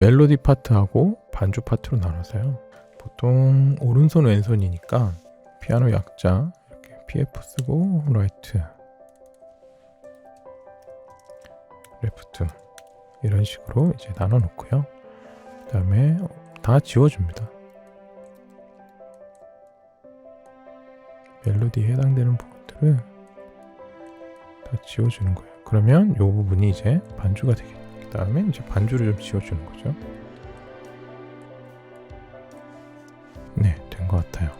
멜로디 파트하고 반주 파트로 나눠서요. 보통 오른손 왼손이니까 피아노 약자 이렇게 PF 쓰고 라이트 레프트 이런 식으로 이제 나눠 놓고요. 그다음에 다 지워줍니다. 멜로디에 해당되는 부분들을 다 지워주는 거예요. 그러면 이 부분이 이제 반주가 되겠죠. 그 다음에 이제 반주를 좀 지워주는 거죠. 네, 된 것 같아요.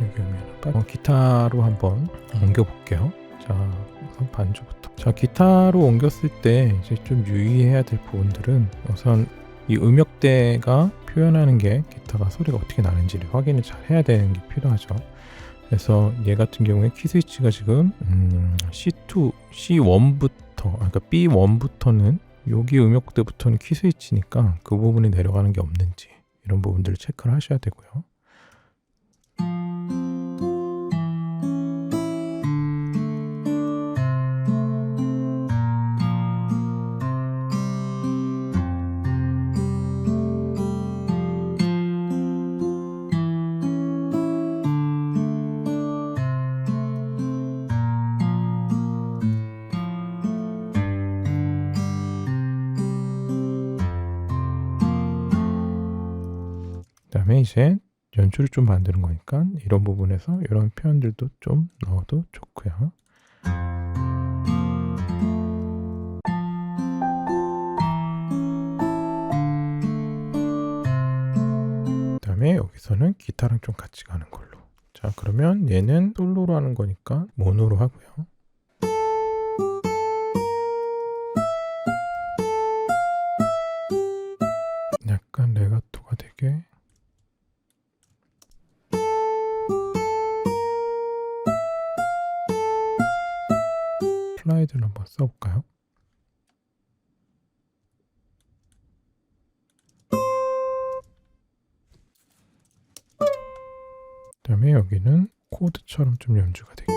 여기 오면 어, 기타로 한번 옮겨 볼게요. 자, 우선 반주부터. 자, 기타로 옮겼을 때 이제 좀 유의해야 될 부분들은 우선 이 음역대가 표현하는 게 기타가 소리가 어떻게 나는지를 확인을 잘 해야 되는 게 필요하죠. 그래서 얘 같은 경우에 키 스위치가 지금 음, C2, C1부터 그러니까 B1부터는 여기 음역대부터는 키 스위치니까 그 부분이 내려가는 게 없는지 이런 부분들을 체크를 하셔야 되고요. 다음에 이제 연출을 좀 만드는 거니까 이런 부분에서 이런 표현들도 좀 넣어도 좋고요. 그다음에 여기서는 기타랑 좀 같이 가는 걸로. 자 그러면 얘는 솔로로 하는 거니까 모노로 하고요. 슬라이드를 한번 써볼까요? 그 다음에 여기는 코드처럼 좀 연주가 되게